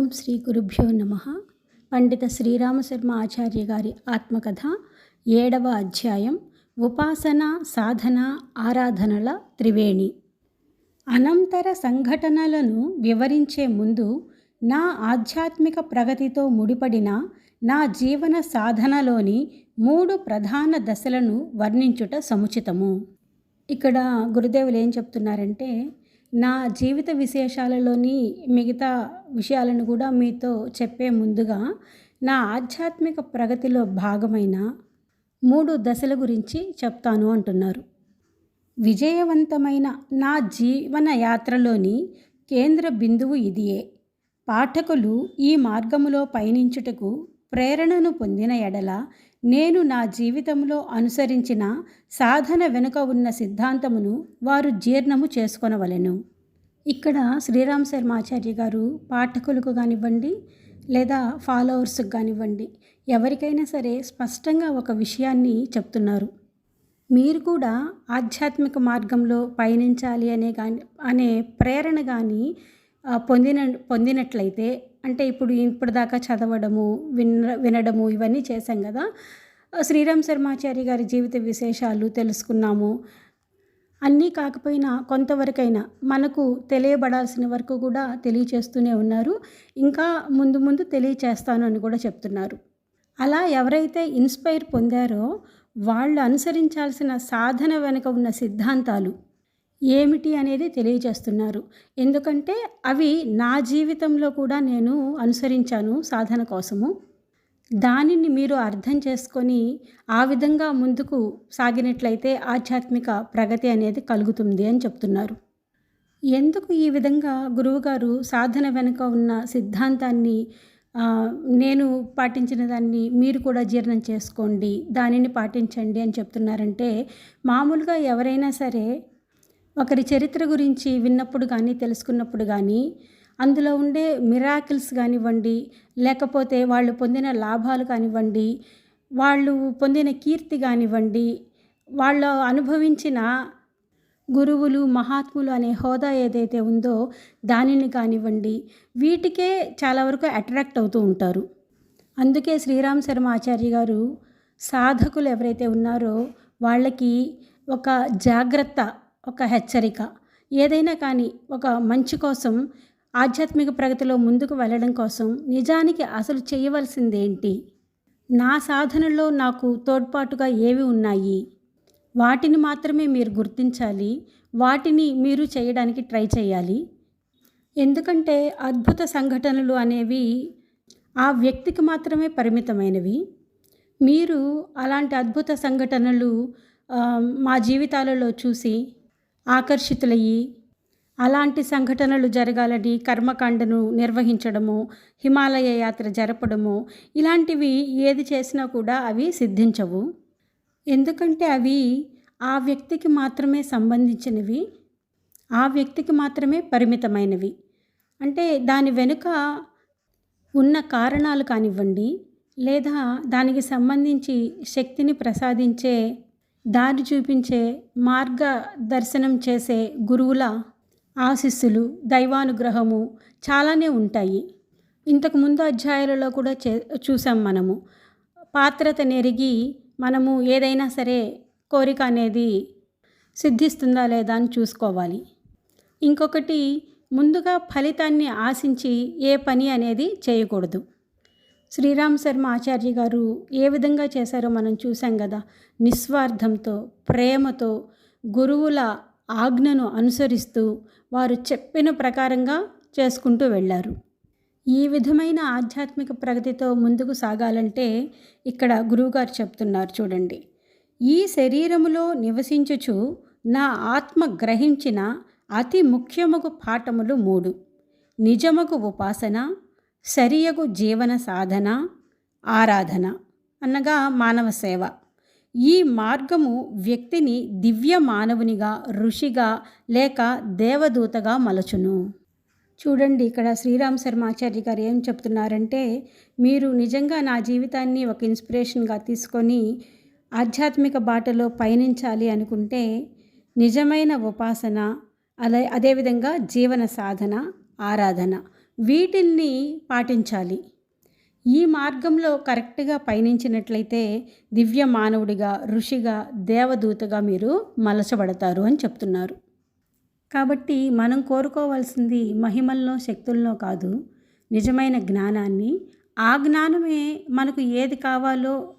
ఓం శ్రీ గురుభ్యో నమ. పండిత శ్రీరామశర్మ ఆచార్య గారి ఆత్మకథ ఏడవ అధ్యాయం ఉపాసన సాధన ఆరాధనల త్రివేణి. అనంతర సంఘటనలను వివరించే ముందు నా ఆధ్యాత్మిక ప్రగతితో ముడిపడిన నా జీవన సాధనలోని మూడు ప్రధాన దశలను వర్ణించుట సముచితము. ఇక్కడ గురుదేవులు ఏం చెప్తున్నారంటే నా జీవిత విశేషాలలోని మిగతా విషయాలను కూడా మీతో చెప్పే ముందుగా నా ఆధ్యాత్మిక ప్రగతిలో భాగమైన మూడు దశల గురించి చెప్తాను అంటున్నారు. విజయవంతమైన నా జీవన యాత్రలోని కేంద్ర బిందువు ఇదియే. పాఠకులు ఈ మార్గములో పయనించుటకు ప్రేరణను పొందిన ఎడల నేను నా జీవితంలో అనుసరించిన సాధన వెనుక ఉన్న సిద్ధాంతమును వారు జీర్ణము చేసుకొనవలెను. ఇక్కడ శ్రీరామ్ శర్మ ఆచార్య గారు పాఠకులకు కానివ్వండి లేదా ఫాలోవర్స్కి కానివ్వండి ఎవరికైనా సరే స్పష్టంగా ఒక విషయాన్ని చెప్తున్నారు. మీరు కూడా ఆధ్యాత్మిక మార్గంలో పయనించాలి అనే కానీ అనే ప్రేరణ కానీ పొందిన పొందినట్లయితే అంటే ఇప్పుడు ఇప్పటిదాకా చదవడము విన వినడము ఇవన్నీ చేశాం కదా. శ్రీరామ్ శర్మాచారి గారి జీవిత విశేషాలు తెలుసుకున్నాము. అన్నీ కాకపోయినా కొంతవరకైనా మనకు తెలియబడాల్సిన వరకు కూడా తెలియచేస్తూనే ఉన్నారు. ఇంకా ముందు ముందు తెలియచేస్తాను అని కూడా చెప్తున్నారు. అలా ఎవరైతే ఇన్స్పైర్ పొందారో వాళ్ళు అనుసరించాల్సిన సాధన వెనుక ఉన్న సిద్ధాంతాలు ఏమిటి అనేది తెలియజేస్తున్నారు. ఎందుకంటే అవి నా జీవితంలో కూడా నేను అనుసరించాను సాధన కోసము. దానిని మీరు అర్థం చేసుకొని ఆ విధంగా ముందుకు సాగినట్లయితే ఆధ్యాత్మిక ప్రగతి అనేది కలుగుతుంది అని చెప్తున్నారు. ఎందుకు ఈ విధంగా గురువుగారు సాధన వెనుక ఉన్న సిద్ధాంతాన్ని నేను పాటించిన దాన్ని మీరు కూడా జీర్ణం చేసుకోండి దానిని పాటించండి అని చెప్తున్నారంటే మామూలుగా ఎవరైనా సరే ఒకరి చరిత్ర గురించి విన్నప్పుడు కానీ తెలుసుకున్నప్పుడు కానీ అందులో ఉండే మిరాకిల్స్ కానివ్వండి లేకపోతే వాళ్ళు పొందిన లాభాలు కానివ్వండి వాళ్ళు పొందిన కీర్తి కానివ్వండి వాళ్ళు అనుభవించిన గురువులు మహాత్ములు అనే హోదా ఏదైతే ఉందో దానిని కానివ్వండి వీటికే చాలా వరకు అట్రాక్ట్ అవుతూ ఉంటారు. అందుకే శ్రీరామ్ శర్మ ఆచార్య గారు సాధకులు ఎవరైతే ఉన్నారో వాళ్ళకి ఒక జాగ్రత్త ఒక హెచ్చరిక. ఏదైనా కానీ ఒక మంచి కోసం ఆధ్యాత్మిక ప్రగతిలో ముందుకు వెళ్ళడం కోసం నిజానికి అసలు చేయవలసిందేంటి? నా సాధనలో నాకు తోడ్పాటుగా ఏవి ఉన్నాయి? వాటిని మాత్రమే మీరు గుర్తించాలి. వాటిని మీరు చేయడానికి ట్రై చేయాలి. ఎందుకంటే అద్భుత సంఘటనలు అనేవి ఆ వ్యక్తికి మాత్రమే పరిమితమైనవి. మీరు అలాంటి అద్భుత సంఘటనలు మా జీవితాలలో చూసి ఆకర్షితులయ్యి. అలాంటి సంఘటనలు జరగాలని కర్మకాండను నిర్వహించడము హిమాలయ యాత్ర జరపడము ఇలాంటివి ఏది చేసినా కూడా అవి సిద్ధించవు. ఎందుకంటే అవి ఆ వ్యక్తికి మాత్రమే సంబంధించినవి ఆ వ్యక్తికి మాత్రమే పరిమితమైనవి. అంటే దాని వెనుక ఉన్న కారణాలు కానివ్వండి లేదా దానికి సంబంధించి శక్తిని ప్రసాదించే దారి చూపించే మార్గదర్శనం చేసే గురువుల ఆశిస్సులు దైవానుగ్రహము చాలానే ఉంటాయి. ఇంతకు ముందు అధ్యాయాలలో కూడా చే చూసాం మనము. పాత్రత నెరిగి మనము ఏదైనా సరే కోరిక అనేది సిద్ధిస్తుందా లేదా అని చూసుకోవాలి. ఇంకొకటి ముందుగా ఫలితాన్ని ఆశించి ఏ పని అనేది చేయకూడదు. శ్రీరామ్ శర్మ ఆచార్య గారు ఏ విధంగా చేశారో మనం చూసాం కదా. నిస్వార్థంతో ప్రేమతో గురువుల ఆజ్ఞను అనుసరిస్తూ వారు చెప్పిన ప్రకారంగా చేసుకుంటూ వెళ్ళారు. ఈ విధమైన ఆధ్యాత్మిక ప్రగతితో ముందుకు సాగాలంటే ఇక్కడ గురువుగారు చెప్తున్నారు చూడండి. ఈ శరీరములో నివసించుచు నా ఆత్మ గ్రహించిన అతి ముఖ్యముకు పాఠములు మూడు. నిజముకు ఉపాసన సరియగు జీవన సాధన ఆరాధన అనగా మానవ సేవ. ఈ మార్గము వ్యక్తిని దివ్య మానవునిగా ఋషిగా లేక దేవదూతగా మలచును. చూడండి ఇక్కడ శ్రీరామ్ శర్మాచార్య గారు ఏం చెప్తున్నారంటే మీరు నిజంగా నా జీవితాన్ని ఒక ఇన్స్పిరేషన్గా తీసుకొని ఆధ్యాత్మిక బాటలో పయనించాలి అనుకుంటే నిజమైన ఉపాసన అదే అదేవిధంగా జీవన సాధన ఆరాధన వీటిల్ని పాటించాలి. ఈ మార్గంలో కరెక్ట్గా పయనించినట్లయితే దివ్య మానవుడిగా ఋషిగా దేవదూతగా మీరు మలచబడతారు అని చెప్తున్నారు. కాబట్టి మనం కోరుకోవాల్సింది మహిమల్లో శక్తుల్లో కాదు నిజమైన జ్ఞానాన్ని. ఆ జ్ఞానమే మనకు ఏది కావాలో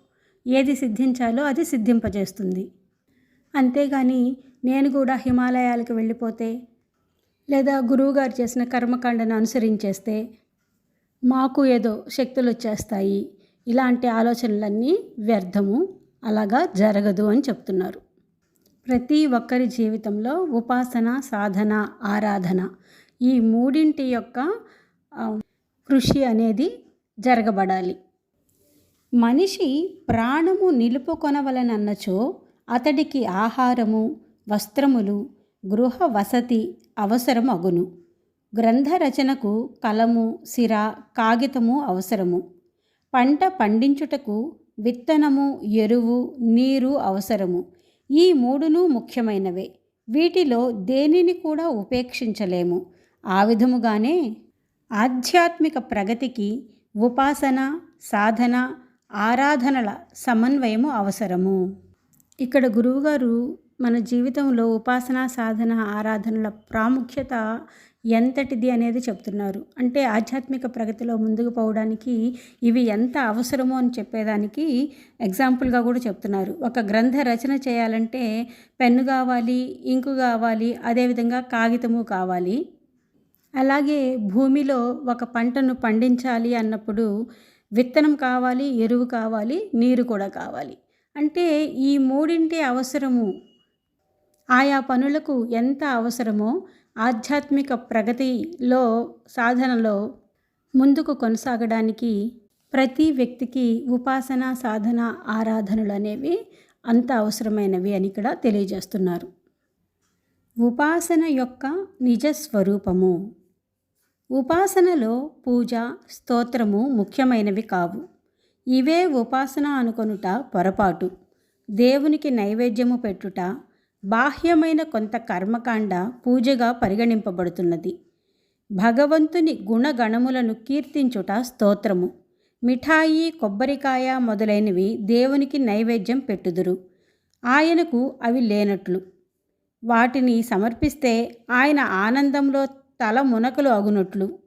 ఏది సిద్ధించాలో అది సిద్ధింపజేస్తుంది. అంతేగాని నేను కూడా హిమాలయాలకు వెళ్ళిపోతే లేదా గురువుగారు చేసిన కర్మకాండను అనుసరించేస్తే మాకు ఏదో శక్తులు వచ్చేస్తాయి. ఇలాంటి ఆలోచనలన్నీ వ్యర్థము అలాగా జరగదు అని చెప్తున్నారు. ప్రతి ఒక్కరి జీవితంలో ఉపాసన సాధన ఆరాధన ఈ మూడింటి యొక్క కృషి అనేది జరగబడాలి. మనిషి ప్రాణము నిలుపుకొనవలనన్నచో అతడికి ఆహారము వస్త్రములు గృహ వసతి అవసరం అగును గ్రంథ రచనకు కలము సిర కాగితము అవసరము. పంట పండించుటకు విత్తనము ఎరువు నీరు అవసరము. ఈ మూడును ముఖ్యమైనవే. వీటిలో దేనిని కూడా ఉపేక్షించలేము. ఆ విధముగానే ఆధ్యాత్మిక ప్రగతికి ఉపాసన సాధన ఆరాధనల సమన్వయము అవసరము. ఇక్కడ గురువుగారు మన జీవితంలో ఉపాసన సాధన ఆరాధనల ప్రాముఖ్యత ఎంతటిది అనేది చెప్తున్నారు. అంటే ఆధ్యాత్మిక ప్రగతిలో ముందుకు పోవడానికి ఇవి ఎంత అవసరమో అని చెప్పేదానికి ఎగ్జాంపుల్గా కూడా చెప్తున్నారు. ఒక గ్రంథ రచన చేయాలంటే పెన్ను కావాలి ఇంకు కావాలి అదేవిధంగా కాగితము కావాలి. అలాగే భూమిలో ఒక పంటను పండించాలి అన్నప్పుడు విత్తనం కావాలి ఎరువు కావాలి నీరు కూడా కావాలి. అంటే ఈ మూడింటి అవసరము ఆయా పనులకు ఎంత అవసరమో ఆధ్యాత్మిక ప్రగతిలో సాధనలో ముందుకు కొనసాగడానికి ప్రతి వ్యక్తికి ఉపాసన సాధన ఆరాధనలు అనేవి అంత అవసరమైనవి అని ఇక్కడ తెలియజేస్తున్నారు. ఉపాసన యొక్క నిజ స్వరూపము. ఉపాసనలో పూజ స్తోత్రము ముఖ్యమైనవి కావు. ఇవే ఉపాసన అనుకొనుట పొరపాటు. దేవునికి నైవేద్యము పెట్టుట బాహ్యమైన కొంత కర్మకాండ పూజగా పరిగణింపబడుతున్నది. భగవంతుని గుణగణములను కీర్తించుట స్తోత్రము. మిఠాయి కొబ్బరికాయ మొదలైనవి దేవునికి నైవేద్యం పెట్టుదురు. ఆయనకు అవి లేనట్లు. వాటిని సమర్పిస్తే ఆయన ఆనందంలో తల మునకలు అగునట్లు.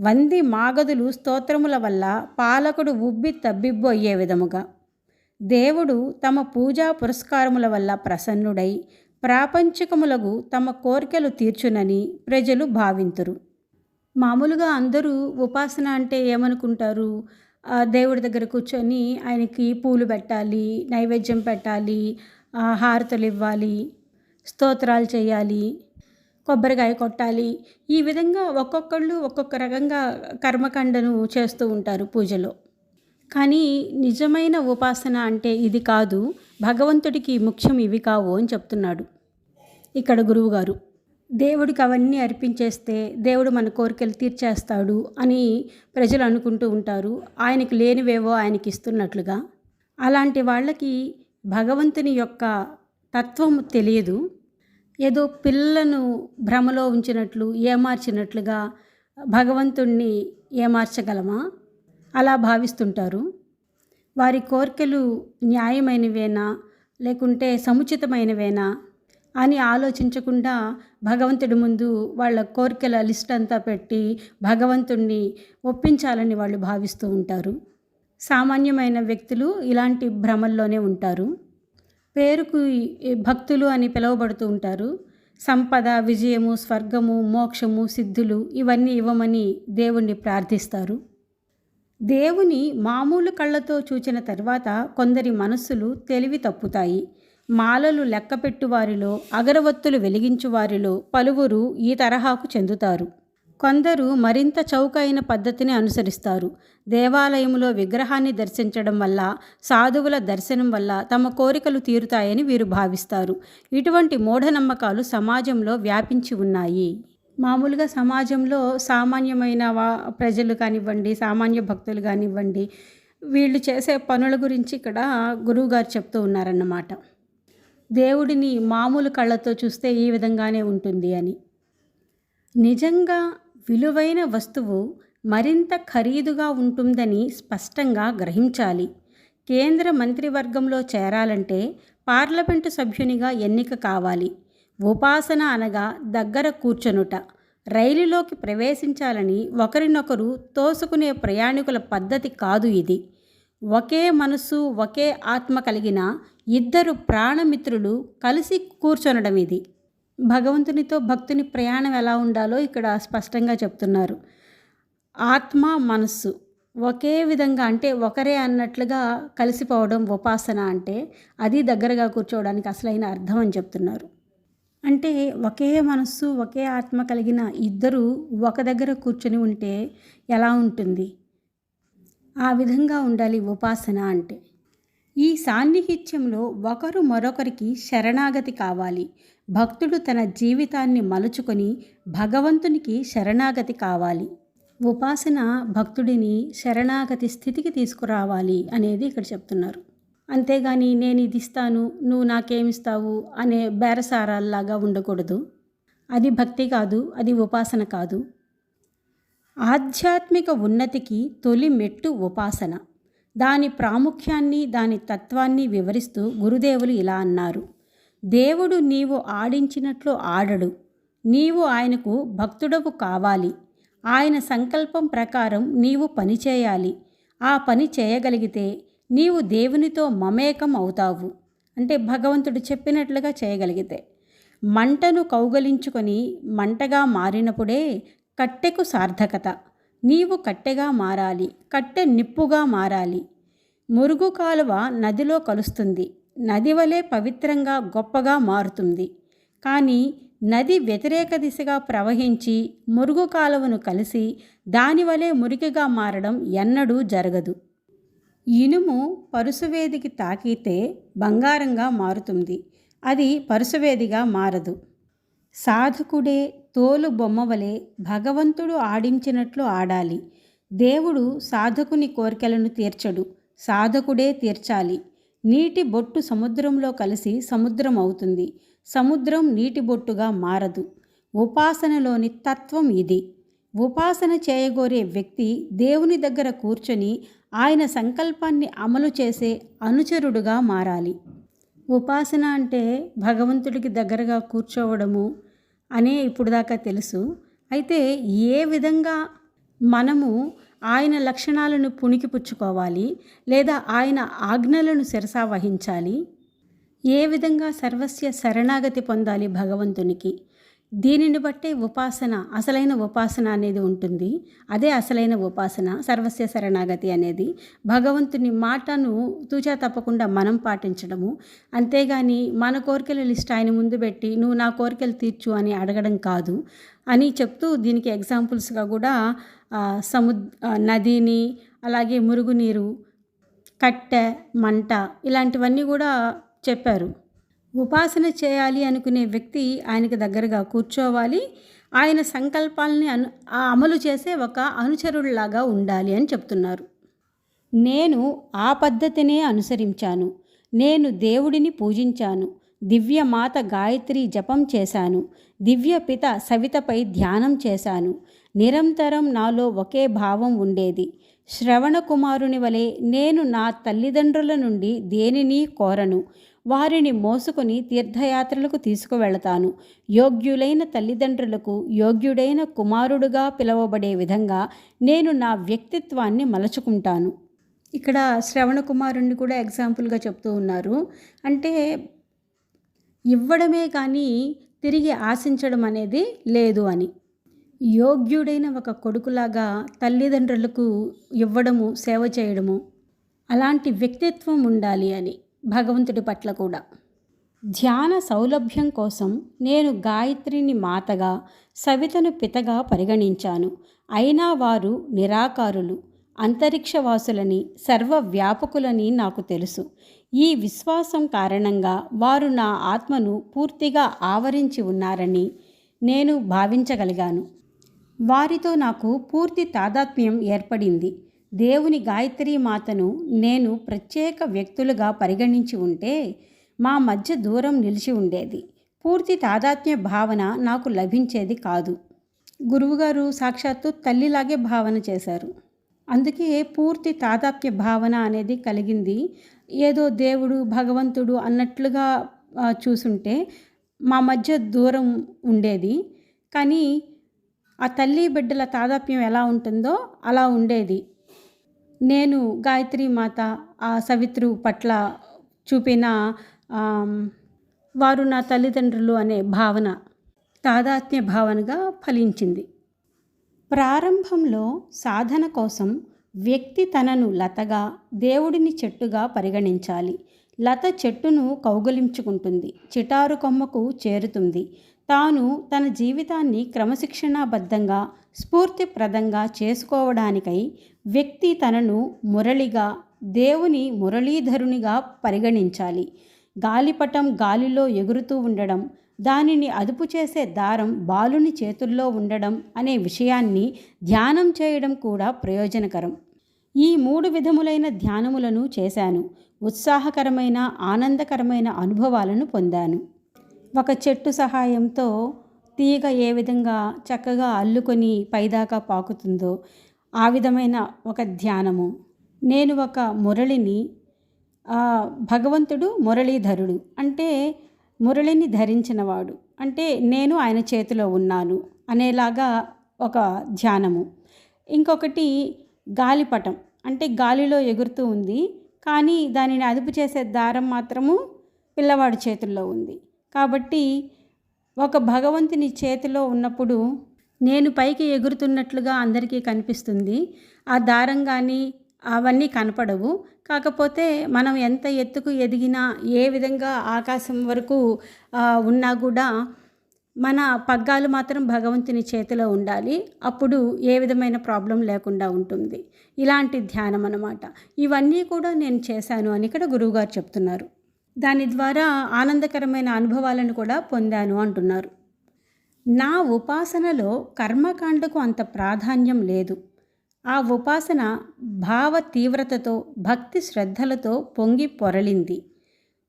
వంది మాగదులు స్తోత్రముల వల్ల పాలకుడు ఉబ్బి తబ్బిబ్బు అయ్యే విధముగా. దేవుడు తమ పూజా పురస్కారముల వల్ల ప్రసన్నుడై ప్రాపంచికములకు తమ కోరికలు తీర్చునని ప్రజలు భావింతురు. మామూలుగా అందరూ ఉపాసన అంటే ఏమనుకుంటారు? దేవుడి దగ్గర కూర్చొని ఆయనకి పూలు పెట్టాలి నైవేద్యం పెట్టాలి హారతలు ఇవ్వాలి స్తోత్రాలు చేయాలి కొబ్బరికాయ కొట్టాలి. ఈ విధంగా ఒక్కొక్కళ్ళు ఒక్కొక్క రకంగా కర్మకాండను చేస్తూ ఉంటారు పూజలో. కానీ నిజమైన ఉపాసన అంటే ఇది కాదు భగవంతుడికి ముఖ్యం ఇవి కావు అని చెప్తున్నాడు. ఇక్కడ గురువుగారు దేవుడికి అవన్నీ అర్పించేస్తే దేవుడు మన కోరికలు తీర్చేస్తాడు అని ప్రజలు అనుకుంటూ ఉంటారు. ఆయనకి లేనివేవో ఆయనకి ఇస్తున్నట్లుగా. అలాంటి వాళ్ళకి భగవంతుని యొక్క తత్వం తెలియదు. ఏదో పిల్లలను భ్రమలో ఉంచినట్లు ఏమార్చినట్లుగా భగవంతుణ్ణి ఏమార్చగలమా? అలా భావిస్తుంటారు. వారి కోరికలు న్యాయమైనవేనా? లేకుంటే సముచితమైనవేనా? అని ఆలోచించకుండా భగవంతుడి ముందు వాళ్ళ కోరికల లిస్ట్ అంతా పెట్టి భగవంతుణ్ణి ఒప్పించాలని వాళ్ళు భావిస్తూ ఉంటారు. సామాన్యమైన వ్యక్తులు ఇలాంటి భ్రమల్లోనే ఉంటారు. పేరుకు భక్తులు అని పిలువబడుతూ ఉంటారు. సంపద విజయము స్వర్గము మోక్షము సిద్ధులు ఇవన్నీ ఇవ్వమని దేవుణ్ణి ప్రార్థిస్తారు. దేవుని మామూలు కళ్ళతో చూచిన తర్వాత కొందరి మనస్సులు తెలివి తప్పుతాయి. మాలలు లెక్కపెట్టు వారిలో అగరవత్తులు వెలిగించువారిలో పలువురు ఈ తరహాకు చెందుతారు. కొందరు మరింత చౌకైన పద్ధతిని అనుసరిస్తారు. దేవాలయంలో విగ్రహాన్ని దర్శించడం వల్ల సాధువుల దర్శనం వల్ల తమ కోరికలు తీరుతాయని వీరు భావిస్తారు. ఇటువంటి మూఢనమ్మకాలు సమాజంలో వ్యాపించి ఉన్నాయి. మామూలుగా సమాజంలో సామాన్యమైన వా ప్రజలు కానివ్వండి సామాన్య భక్తులు కానివ్వండి వీళ్ళు చేసే పనుల గురించి ఇక్కడ గురువుగారు చెప్తూ ఉన్నారన్నమాట. దేవుడిని మామూలు కళ్ళతో చూస్తే ఈ విధంగానే ఉంటుంది అని. నిజంగా విలువైన వస్తువు మరింత ఖరీదుగా ఉంటుందని స్పష్టంగా గ్రహించాలి. కేంద్ర మంత్రివర్గంలో చేరాలంటే పార్లమెంటు సభ్యునిగా ఎన్నిక కావాలి. ఉపాసన అనగా దగ్గర కూర్చొనుట. రైలులోకి ప్రవేశించాలని ఒకరినొకరు తోసుకునే ప్రయాణికుల పద్ధతి కాదు ఇది. ఒకే మనస్సు ఒకే ఆత్మ కలిగిన ఇద్దరు ప్రాణమిత్రులు కలిసి కూర్చొనడం ఇది. భగవంతునితో భక్తుని ప్రయాణం ఎలా ఉండాలో ఇక్కడ స్పష్టంగా చెప్తున్నారు. ఆత్మ మనస్సు ఒకే విధంగా అంటే ఒకరే అన్నట్లుగా కలిసిపోవడం ఉపాసన అంటే అది దగ్గరగా కూర్చోవడానికి అసలైన అర్థం అని చెప్తున్నారు. అంటే ఒకే మనస్సు ఒకే ఆత్మ కలిగిన ఇద్దరు ఒక దగ్గర కూర్చొని ఉంటే ఎలా ఉంటుంది? ఆ విధంగా ఉండాలి ఉపాసన అంటే. ఈ సాన్నిహిత్యంలో ఒకరు మరొకరికి శరణాగతి కావాలి. భక్తుడు తన జీవితాన్ని మలుచుకొని భగవంతునికి శరణాగతి కావాలి. ఉపాసన భక్తుడిని శరణాగతి స్థితికి తీసుకురావాలి అనేది ఇక్కడ చెప్తున్నారు. అంతేగాని నేను ఇది ఇస్తాను నువ్వు నాకేమిస్తావు అనే బేరసారాల్లాగా ఉండకూడదు. అది భక్తి కాదు అది ఉపాసన కాదు. ఆధ్యాత్మిక ఉన్నతికి తొలి మెట్టు ఉపాసన. దాని ప్రాముఖ్యాన్ని దాని తత్వాన్ని వివరిస్తూ గురుదేవులు ఇలా అన్నారు. దేవుడు నీవు ఆడించినట్లు ఆడడు. నీవు ఆయనకు భక్తుడవు కావాలి. ఆయన సంకల్పం ప్రకారం నీవు పనిచేయాలి ఆ పని చేయగలిగితే నీవు దేవునితో మమేకం అవుతావు. అంటే భగవంతుడు చెప్పినట్లుగా చేయగలిగితే. మంటను కౌగలించుకొని మంటగా మారినప్పుడే కట్టెకు సార్థకత. నీవు కట్టెగా మారాలి కట్టె నిప్పుగా మారాలి. మురుగు కాలువ నదిలో కలుస్తుంది. నది వలె పవిత్రంగా గొప్పగా మారుతుంది. కానీ నది వ్యతిరేక దిశగా ప్రవహించి మురుగు కాలువను కలిసి దానివలే మురికిగా మారడం ఎన్నడూ జరగదు. ఇనుము పరుసవేదికి తాకితే బంగారంగా మారుతుంది. అది పరుసవేదిగా మారదు. సాధకుడే తోలు బొమ్మవలే భగవంతుడు ఆడించినట్లు ఆడాలి. దేవుడు సాధకుని కోరికలను తీర్చడు. సాధకుడే తీర్చాలి. నీటి బొట్టు సముద్రంలో కలిసి సముద్రం అవుతుంది సముద్రం నీటి బొట్టుగా మారదు. ఉపాసనలోని తత్వం ఇది. ఉపాసన చేయగోరే వ్యక్తి దేవుని దగ్గర కూర్చొని ఆయన సంకల్పాన్ని అమలు చేసే అనుచరుడుగా మారాలి. ఉపాసన అంటే భగవంతుడికి దగ్గరగా కూర్చోవడము అనే ఇప్పుడు దాకా తెలుసు. అయితే ఏ విధంగా మనము ఆయన లక్షణాలను పుణికిపుచ్చుకోవాలి లేదా ఆయన ఆజ్ఞలను శిరసా వహించాలి? ఏ విధంగా సర్వస్య శరణాగతి పొందాలి భగవంతునికి? దీనిని బట్టే ఉపాసన అసలైన ఉపాసన అనేది ఉంటుంది. అదే అసలైన ఉపాసన సర్వస్య శరణాగతి అనేది. భగవంతుని మాటను తూచా తప్పకుండా మనం పాటించడము. అంతేగాని మన కోరికల లిస్ట్ ఆయన ముందు పెట్టి నువ్వు నా కోరికలు తీర్చు అని అడగడం కాదు. అని చెప్తూ దీనికి ఎగ్జాంపుల్స్గా కూడా సముద్ నదిని అలాగే మురుగునీరు కట్టె మంట ఇలాంటివన్నీ కూడా చెప్పారు. ఉపాసన చేయాలి అనుకునే వ్యక్తి ఆయనకు దగ్గరగా కూర్చోవాలి. ఆయన సంకల్పాలని అను అమలు చేసే ఒక అనుచరుడిలాగా ఉండాలి అని చెప్తున్నారు. నేను ఆ పద్ధతినే అనుసరించాను. నేను దేవుడిని పూజించాను. దివ్య మాత గాయత్రి జపం చేశాను. దివ్య పిత సవితపై ధ్యానం చేశాను. నిరంతరం నాలో ఒకే భావం ఉండేది. శ్రవణ కుమారుని వలె నేను నా తల్లిదండ్రుల నుండి దేనిని కోరను. వారిని మోసుకొని తీర్థయాత్రలకు తీసుకువెళతాను. యోగ్యులైన తల్లిదండ్రులకు యోగ్యుడైన కుమారుడుగా పిలువబడే విధంగా నేను నా వ్యక్తిత్వాన్ని మలచుకుంటాను. ఇక్కడ శ్రవణ కుమారుణ్ణి కూడా ఎగ్జాంపుల్గా చెప్తూ ఉన్నారు. అంటే ఇవ్వడమే కానీ తిరిగి ఆశించడం అనేది లేదు అని. యోగ్యుడైన ఒక కొడుకులాగా తల్లిదండ్రులకు ఇవ్వడము సేవ చేయడము అలాంటి వ్యక్తిత్వం ఉండాలి అని. భగవంతుడి పట్ల కూడా. ధ్యాన సౌలభ్యం కోసం నేను గాయత్రిని మాతగా సవితను పితగా పరిగణించాను. అయినా వారు నిరాకారులు. అంతరిక్షవాసులని సర్వవ్యాపకులని నాకు తెలుసు. ఈ విశ్వాసం కారణంగా వారు నా ఆత్మను పూర్తిగా ఆవరించి ఉన్నారని నేను భావించగలిగాను. వారితో నాకు పూర్తి తాదాత్మ్యం ఏర్పడింది. దేవుని గాయత్రి మాతను నేను ప్రత్యేక వ్యక్తులుగా పరిగణించి ఉంటే మా మధ్య దూరం నిలిచి ఉండేది. పూర్తి తాదాత్మ్య భావన నాకు లభించేది కాదు. గురువుగారు సాక్షాత్తు తల్లిలాగే భావన చేశారు. అందుకే పూర్తి తాదాప్య భావన అనేది కలిగింది. ఏదో దేవుడు భగవంతుడు అన్నట్లుగా చూసుంటే మా మధ్య దూరం ఉండేది. కానీ ఆ తల్లి బిడ్డల తాదాప్యం ఎలా ఉంటుందో అలా ఉండేది. నేను గాయత్రి మాత ఆ సవిత్రు పట్ల చూపిన వారు నా తల్లిదండ్రులు అనే భావన తాదాత్మ్య భావనగా ఫలించింది. ప్రారంభంలో సాధన కోసం వ్యక్తి తనను లతగా దేవుడిని చెట్టుగా పరిగణించాలి. లత చెట్టును కౌగలించుకుంటుంది చిటారు కొమ్మకు చేరుతుంది. తాను తన జీవితాన్ని క్రమశిక్షణాబద్ధంగా స్ఫూర్తిప్రదంగా చేసుకోవడానికై వ్యక్తి తనను మురళిగా దేవుని మురళీధరునిగా పరిగణించాలి. గాలిపటం గాలిలో ఎగురుతూ ఉండడం దానిని అదుపు చేసే దారం బాలుని చేతుల్లో ఉండడం అనే విషయాన్ని ధ్యానం చేయడం కూడా ప్రయోజనకరం. ఈ మూడు విధములైన ధ్యానములను చేశాను. ఉత్సాహకరమైన ఆనందకరమైన అనుభవాలను పొందాను. ఒక చెట్టు సహాయంతో తీగ ఏ విధంగా చక్కగా అల్లుకొని పైదాకా పాకుతుందో ఆ విధమైన ఒక ధ్యానము. నేను ఒక మురళిని భగవంతుడు మురళీధరుడు. అంటే మురళిని ధరించినవాడు. అంటే నేను ఆయన చేతిలో ఉన్నాను అనేలాగా ఒక ధ్యానము. ఇంకొకటి గాలిపటం. అంటే గాలిలో ఎగురుతూ ఉంది. కానీ దానిని అదుపు చేసే దారం మాత్రము పిల్లవాడి చేతుల్లో ఉంది. కాబట్టి ఒక భగవంతుని చేతిలో ఉన్నప్పుడు నేను పైకి ఎగురుతున్నట్లుగా అందరికీ కనిపిస్తుంది. ఆ దారం కానీ అవన్నీ కనపడవు. కాకపోతే మనం ఎంత ఎత్తుకు ఎదిగినా ఏ విధంగా ఆకాశం వరకు ఉన్నా కూడా మన పగ్గాలు మాత్రం భగవంతుని చేతిలో ఉండాలి. అప్పుడు ఏ విధమైన ప్రాబ్లం లేకుండా ఉంటుంది. ఇలాంటి ధ్యానం అన్నమాట. ఇవన్నీ కూడా నేను చేశాను అని ఇక్కడ గురువుగారు చెప్తున్నారు. దాని ద్వారా ఆనందకరమైన అనుభవాలను కూడా పొందాను అంటున్నారు. నా ఉపాసనలో కర్మకాండకు అంత ప్రాధాన్యం లేదు. ఆ ఉపాసన భావ తీవ్రతతో భక్తి శ్రద్ధలతో పొంగి పొరలింది.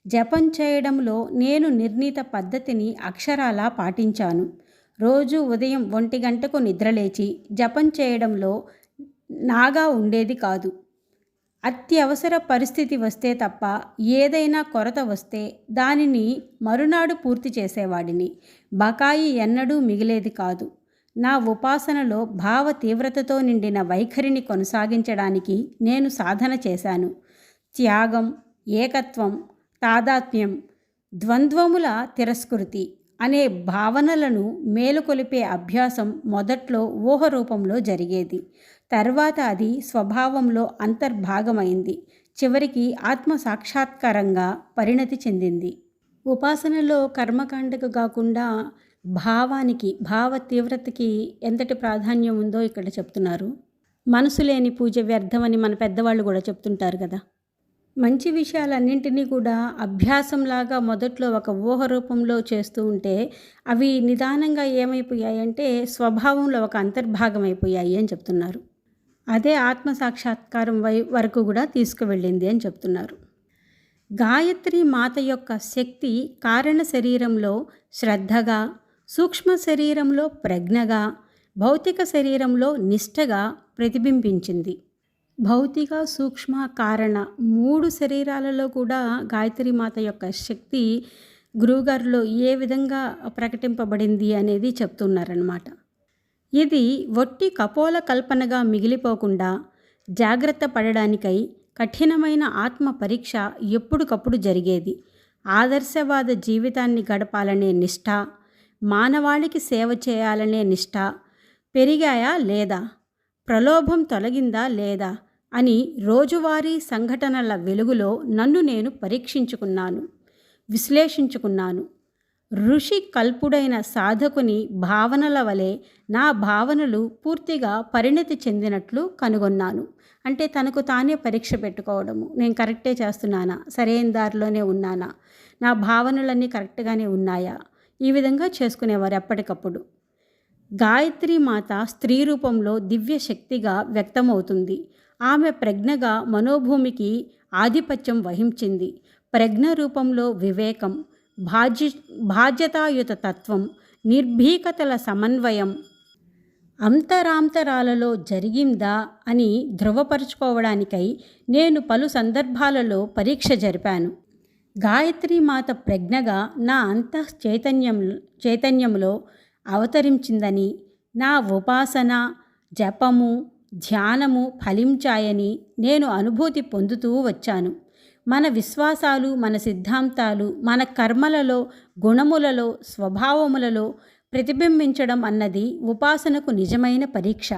జపం చేయడంలో నేను నిర్ణీత పద్ధతిని అక్షరాలా పాటించాను. రోజు ఉదయం ఒంటి గంటకు నిద్రలేచి జపం చేయడంలో నాగా ఉండేది కాదు. అత్యవసర పరిస్థితి వస్తే తప్ప ఏదైనా కొరత వస్తే దానిని మరునాడు పూర్తి చేసేవాడిని. బకాయి ఎన్నడూ మిగిలేది కాదు. నా ఉపాసనలో భావ తీవ్రతతో నిండిన వైఖరిని కొనసాగించడానికి నేను సాధన చేశాను. త్యాగం ఏకత్వం తాదాత్మ్యం ద్వంద్వముల తిరస్కృతి అనే భావనలను మేలుకొలిపే అభ్యాసం మొదట్లో ఊహ రూపంలో జరిగేది. తర్వాత అది స్వభావంలో అంతర్భాగమైంది. చివరికి ఆత్మ సాక్షాత్కారంగా పరిణతి చెందింది. ఉపాసనలో కర్మకాండకు కాకుండా భావానికి భావ తీవ్రతకి ఎంతటి ప్రాధాన్యం ఉందో ఇక్కడ చెప్తున్నారు. మనసు లేని పూజ వ్యర్థమని మన పెద్దవాళ్ళు కూడా చెప్తుంటారు కదా. మంచి విషయాలన్నింటినీ కూడా అభ్యాసంలాగా మొదట్లో ఒక ఊహ రూపంలో చేస్తూ ఉంటే అవి నిదానంగా ఏమైపోయాయంటే స్వభావంలో ఒక అంతర్భాగం అయిపోయాయి అని చెప్తున్నారు. అదే ఆత్మ సాక్షాత్కారం వై వరకు కూడా తీసుకువెళ్ళింది అని చెప్తున్నారు. గాయత్రి మాత యొక్క శక్తి కారణ శరీరంలో శ్రద్ధగా సూక్ష్మ శరీరంలో ప్రజ్ఞగా భౌతిక శరీరంలో నిష్టగా ప్రతిబింబించింది. భౌతిక సూక్ష్మ కారణ మూడు శరీరాలలో కూడా గాయత్రి మాత యొక్క శక్తి గురువుగారిలో ఏ విధంగా ప్రకటింపబడింది అనేది చెప్తున్నారన్నమాట. ఇది ఒట్టి కపోల కల్పనగా మిగిలిపోకుండా జాగ్రత్త పడడానికై కఠినమైన ఆత్మ పరీక్ష ఎప్పటికప్పుడు జరిగేది. ఆదర్శవాద జీవితాన్ని గడపాలనే నిష్ఠ మానవాళికి సేవ చేయాలనే నిష్ఠ పెరిగాయా లేదా? ప్రలోభం తొలగిందా లేదా? అని రోజువారీ సంఘటనల వెలుగులో నన్ను నేను పరీక్షించుకున్నాను విశ్లేషించుకున్నాను. ఋషి కల్పుడైన సాధకుని భావనల వలె నా భావనలు పూర్తిగా పరిణతి చెందినట్లు కనుగొన్నాను. అంటే తనకు తానే పరీక్ష పెట్టుకోవడము. నేను కరెక్టే చేస్తున్నానా? సరైన దారిలోనే ఉన్నానా? నా భావనలన్నీ కరెక్ట్గానే ఉన్నాయా? ఈ విధంగా చేసుకునేవారు ఎప్పటికప్పుడు. గాయత్రి మాత స్త్రీ రూపంలో దివ్య శక్తిగా వ్యక్తమవుతుంది. ఆమె ప్రజ్ఞగా మనోభూమికి ఆధిపత్యం వహించింది. ప్రజ్ఞ రూపంలో వివేకం బాధ్య బాధ్యతాయుత తత్వం నిర్భీకతల సమన్వయం అంతరాంతరాలలో జరిగిందా అని ధృవపరుచుకోవడానికై నేను పలు సందర్భాలలో పరీక్ష జరిపాను. గాయత్రి మాత ప్రజ్ఞగా నా అంతః చైతన్యం చైతన్యంలో అవతరించిందని నా ఉపాసన జపము ధ్యానము ఫలించాయని నేను అనుభూతి పొందుతూ వచ్చాను. మన విశ్వాసాలు మన సిద్ధాంతాలు మన కర్మలలో గుణములలో స్వభావములలో ప్రతిబింబించడం అన్నది ఉపాసనకు నిజమైన పరీక్ష.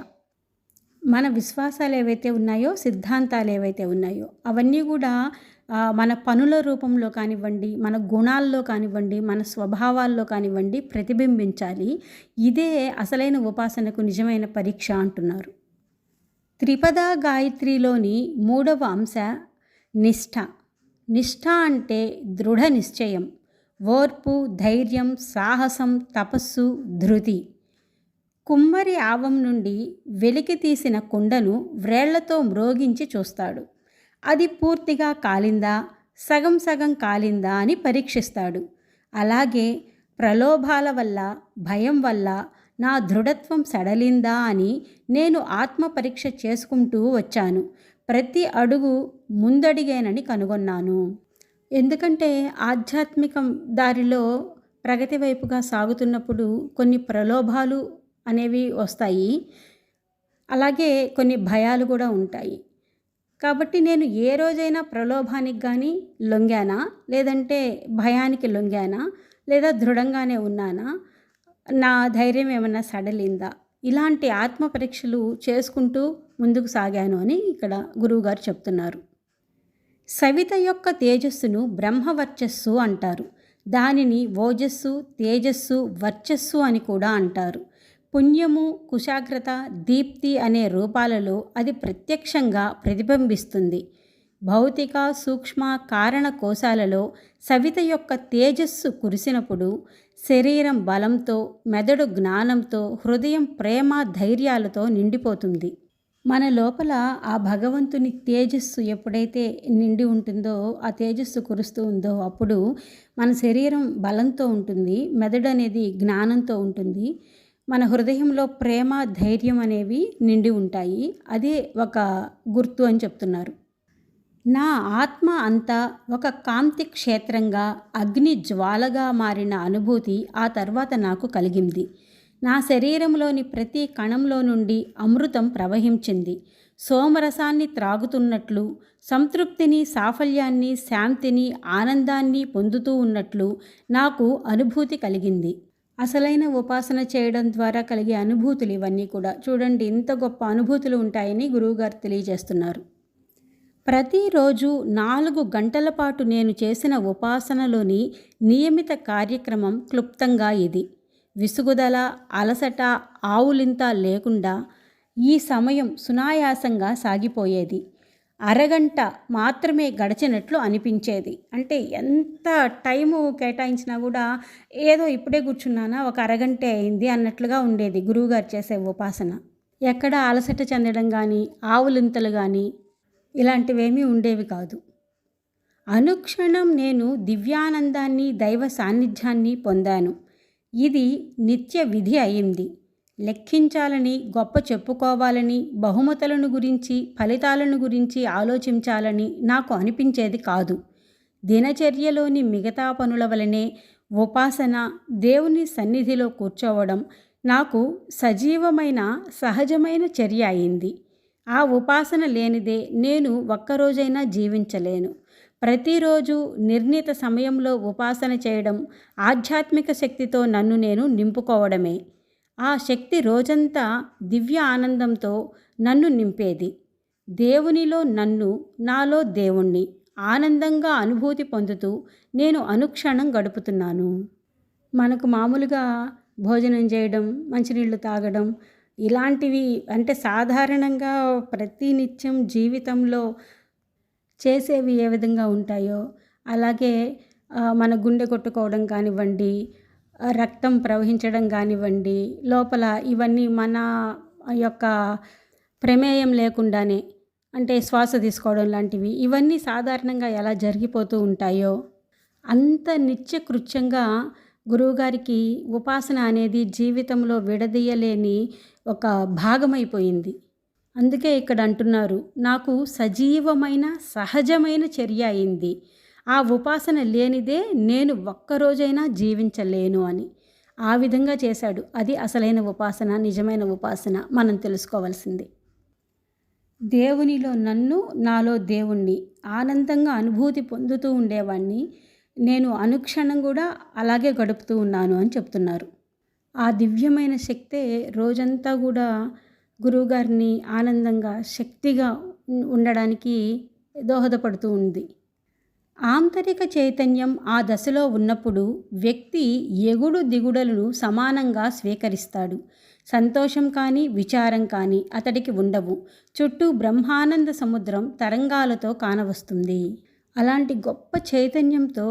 మన విశ్వాసాలు ఏవైతే ఉన్నాయో సిద్ధాంతాలు ఏవైతే ఉన్నాయో అవన్నీ కూడా మన పనుల రూపంలో కానివ్వండి మన గుణాల్లో కానివ్వండి మన స్వభావాల్లో కానివ్వండి ప్రతిబింబించాలి. ఇదే అసలైన ఉపాసనకు నిజమైన పరీక్ష అంటున్నారు. త్రిపద గాయత్రిలోని మూడవ అంశ నిష్ఠ. నిష్ఠ అంటే దృఢ నిశ్చయం ఓర్పు ధైర్యం సాహసం తపస్సు ధృతి. కుమ్మరి ఆవం నుండి వెలికి తీసిన కుండను వ్రేళ్ళతో మ్రోగించి చూస్తాడు. అది పూర్తిగా కాలిందా సగం సగం కాలిందా అని పరీక్షిస్తాడు. అలాగే ప్రలోభాల వల్ల భయం వల్ల నా దృఢత్వం సడలిందా అని నేను ఆత్మ పరీక్ష చేసుకుంటూ వచ్చాను. ప్రతి అడుగు ముందడిగేనని కనుగొన్నాను. ఎందుకంటే ఆధ్యాత్మిక దారిలో ప్రగతి వైపుగా సాగుతున్నప్పుడు కొన్ని ప్రలోభాలు అనేవి వస్తాయి. అలాగే కొన్ని భయాలు కూడా ఉంటాయి. కాబట్టి నేను ఏ రోజైనా ప్రలోభానికి కానీ లొంగానా? లేదంటే భయానికి లొంగానా? లేదా దృఢంగానే ఉన్నానా? నా ధైర్యం ఏమన్నా సడలిందా? ఇలాంటి ఆత్మ పరీక్షలు చేసుకుంటూ ముందుకు సాగాను అని ఇక్కడ గురువుగారు చెప్తున్నారు. సవిత యొక్క తేజస్సును బ్రహ్మవర్చస్సు అంటారు. దానిని ఓజస్సు తేజస్సు వర్చస్సు అని కూడా అంటారు. పుణ్యము కుశాగ్రత దీప్తి అనే రూపాలలో అది ప్రత్యక్షంగా ప్రతిబింబిస్తుంది. భౌతిక సూక్ష్మ కారణ కోశాలలో సవిత యొక్క తేజస్సు కురిసినప్పుడు శరీరం బలంతో మెదడు జ్ఞానంతో హృదయం ప్రేమ ధైర్యాలతో నిండిపోతుంది. మన లోపల ఆ భగవంతుని తేజస్సు ఎప్పుడైతే నిండి ఉంటుందో ఆ తేజస్సు కురుస్తూ ఉందో అప్పుడు మన శరీరం బలంతో ఉంటుంది మెదడు అనేది జ్ఞానంతో ఉంటుంది. మన హృదయంలో ప్రేమ ధైర్యం అనేవి నిండి ఉంటాయి. అదే ఒక గుర్తు అని చెప్తున్నారు. నా ఆత్మ అంతా ఒక కాంతి క్షేత్రంగా అగ్ని జ్వాలగా మారిన అనుభూతి ఆ తర్వాత నాకు కలిగింది. నా శరీరంలోని ప్రతి కణంలో నుండి అమృతం ప్రవహించింది. సోమరసాన్ని త్రాగుతున్నట్లు సంతృప్తిని సాఫల్యాన్ని శాంతిని ఆనందాన్ని పొందుతూ ఉన్నట్లు నాకు అనుభూతి కలిగింది. అసలైన ఉపాసన చేయడం ద్వారా కలిగే అనుభూతులు ఇవన్నీ కూడా చూడండి. ఇంత గొప్ప అనుభూతులు ఉంటాయని గురువుగారు తెలియజేస్తున్నారు. ప్రతిరోజు నాలుగు గంటల పాటు నేను చేసిన ఉపాసనలోని నియమిత కార్యక్రమం క్లుప్తంగా ఇది. విసుగుదల అలసట ఆవులింత లేకుండా ఈ సమయం సునాయాసంగా సాగిపోయేది. అరగంట మాత్రమే గడిచినట్లు అనిపించేది. అంటే ఎంత టైము కేటాయించినా కూడా ఏదో ఇప్పుడే కూర్చున్నానా ఒక అరగంటే అయింది అన్నట్లుగా ఉండేది గురువుగారు చేసే ఉపాసన. ఎక్కడ అలసట చెందడం కానీ ఆవులింతలు కానీ ఇలాంటివేమీ ఉండేవి కాదు. అనుక్షణం నేను దివ్యానందాన్ని దైవ సాన్నిధ్యాన్ని పొందాను. ఇది నిత్య విధి అయింది. లెక్కించాలని గొప్ప చెప్పుకోవాలని బహుమతులను గురించి ఫలితాలను గురించి ఆలోచించాలని నాకు అనిపించేది కాదు. దినచర్యలోని మిగతా పనుల వలనే ఉపాసన దేవుని సన్నిధిలో కూర్చోవడం నాకు సజీవమైన సహజమైన చర్య అయింది. ఆ ఉపాసన లేనిదే నేను ఒక్కరోజైనా జీవించలేను. ప్రతిరోజు నిర్ణీత సమయంలో ఉపాసన చేయడం ఆధ్యాత్మిక శక్తితో నన్ను నేను నింపుకోవడమే. ఆ శక్తి రోజంతా దివ్య ఆనందంతో నన్ను నింపేది. దేవునిలో నన్ను నాలో దేవుణ్ణి ఆనందంగా అనుభూతి పొందుతూ నేను అనుక్షణం గడుపుతున్నాను. మనకు మామూలుగా భోజనం చేయడం మంచినీళ్ళు తాగడం ఇలాంటివి అంటే సాధారణంగా ప్రతినిత్యం జీవితంలో చేసేవి ఏ విధంగా ఉంటాయో అలాగే మన గుండె కొట్టుకోవడం కానివ్వండి రక్తం ప్రవహించడం కానివ్వండి లోపల ఇవన్నీ మన యొక్క ప్రమేయం లేకుండానే అంటే శ్వాస తీసుకోవడం లాంటివి ఇవన్నీ సాధారణంగా ఎలా జరిగిపోతూ ఉంటాయో అంత నిత్యకృత్యంగా గురువుగారికి ఉపాసన అనేది జీవితంలో విడదీయలేని ఒక భాగమైపోయింది. అందుకే ఇక్కడ అంటున్నారు నాకు సజీవమైన సహజమైన చర్య అయింది. ఆ ఉపాసన లేనిదే నేను ఒక్కరోజైనా జీవించలేను అని. ఆ విధంగా చేశాడు. అది అసలైన ఉపాసన నిజమైన ఉపాసన. మనం తెలుసుకోవాల్సింది. దేవునిలో నన్ను నాలో దేవుణ్ణి ఆనందంగా అనుభూతి పొందుతూ ఉండేవాణ్ణి నేను అనుక్షణం కూడా అలాగే గడుపుతూ ఉన్నాను అని చెప్తున్నారు. ఆ దివ్యమైన శక్తే రోజంతా కూడా గురువుగారిని ఆనందంగా శక్తిగా ఉండడానికి దోహదపడుతూ ఉంది. ఆంతరిక చైతన్యం ఆ దశలో ఉన్నప్పుడు వ్యక్తి ఎగుడు దిగుడులను సమానంగా స్వీకరిస్తాడు. సంతోషం కానీ విచారం కానీ అతడికి ఉండవు. చుట్టూ బ్రహ్మానంద సముద్రం తరంగాలతో కానవస్తుంది. అలాంటి గొప్ప చైతన్యంతో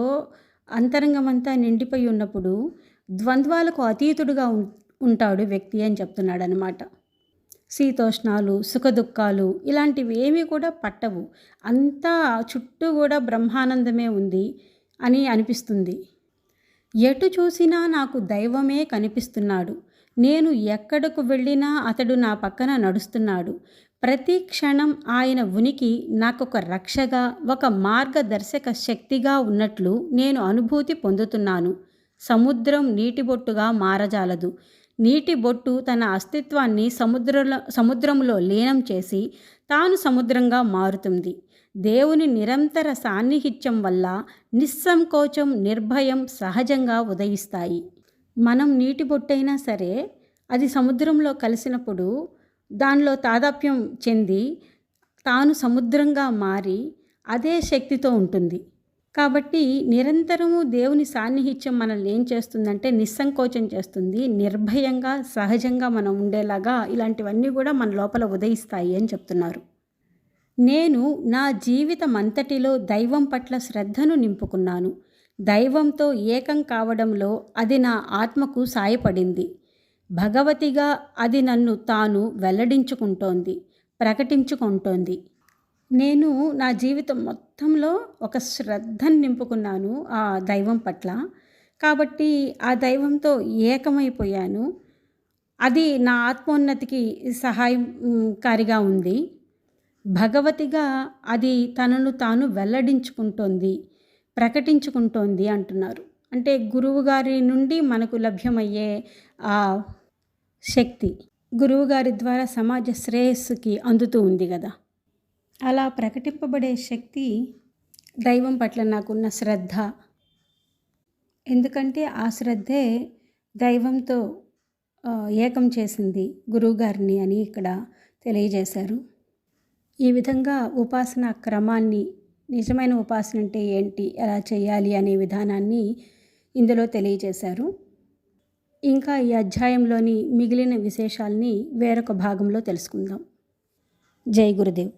అంతరంగమంతా నిండిపోయి ఉన్నప్పుడు ద్వంద్వాలకు అతీతుడుగా ఉంటాడు వ్యక్తి అని చెప్తున్నాడు అనమాట శీతోష్ణాలు సుఖదుఖాలు ఇలాంటివి ఏమీ కూడా పట్టవు. అంతా చుట్టూ కూడా బ్రహ్మానందమే ఉంది అని అనిపిస్తుంది. ఎటు చూసినా నాకు దైవమే కనిపిస్తున్నాడు. నేను ఎక్కడకు వెళ్ళినా అతడు నా పక్కన నడుస్తున్నాడు. ప్రతి క్షణం ఆయన ఉనికి నాకొక రక్షగా ఒక మార్గదర్శక శక్తిగా ఉన్నట్లు నేను అనుభూతి పొందుతున్నాను. సముద్రం నీటిబొట్టుగా మారజాలదు. నీటి బొట్టు తన అస్తిత్వాన్ని సముద్రంలో సముద్రంలో లీనం చేసి తాను సముద్రంగా మారుతుంది. దేవుని నిరంతర సాన్నిహిత్యం వల్ల నిస్సంకోచం నిర్భయం సహజంగా ఉదయిస్తాయి. మనం నీటి బొట్టైనా సరే అది సముద్రంలో కలిసినప్పుడు దానిలో తాదాప్యం చెంది తాను సముద్రంగా మారి అదే శక్తితో ఉంటుంది. కాబట్టి నిరంతరము దేవుని సాన్నిహిత్యం మనల్ని ఏం చేస్తుందంటే నిస్సంకోచం చేస్తుంది. నిర్భయంగా సహజంగా మనం ఉండేలాగా ఇలాంటివన్నీ కూడా మన లోపల ఉదయిస్తాయి అని చెప్తున్నారు. నేను నా జీవితం అంతటిలో దైవం పట్ల శ్రద్ధను నింపుకున్నాను. దైవంతో ఏకం కావడంలో అది నా ఆత్మకు సాయపడింది. భగవతిగా అది నన్ను తాను వెల్లడించుకుంటోంది ప్రకటించుకుంటోంది. నేను నా జీవితం మొత్తంలో ఒక శ్రద్ధను నింపుకున్నాను ఆ దైవం పట్ల. కాబట్టి ఆ దైవంతో ఏకమైపోయాను. అది నా ఆత్మోన్నతికి సహాయకారిగా ఉంది. భగవతిగా అది తనను తాను వెల్లడించుకుంటోంది ప్రకటించుకుంటోంది అంటున్నారు. అంటే గురువుగారి నుండి మనకు లభ్యమయ్యే ఆ శక్తి గురువుగారి ద్వారా సమాజ శ్రేయస్సుకి అందుతూ ఉంది కదా. అలా ప్రకటింపబడే శక్తి దైవం పట్ల నాకున్న శ్రద్ధ. ఎందుకంటే ఆ శ్రద్ధే దైవంతో ఏకం చేసింది గురువుగారిని అని ఇక్కడ తెలియజేశారు. ఈ విధంగా ఉపాసన క్రమాన్ని నిజమైన ఉపాసన అంటే ఏంటి ఎలా చేయాలి అనే విధానాన్ని ఇందులో తెలియజేశారు. ఇంకా ఈ అధ్యాయంలోని మిగిలిన విశేషాల్ని వేరొక భాగంలో తెలుసుకుందాం. జై గురుదేవ్.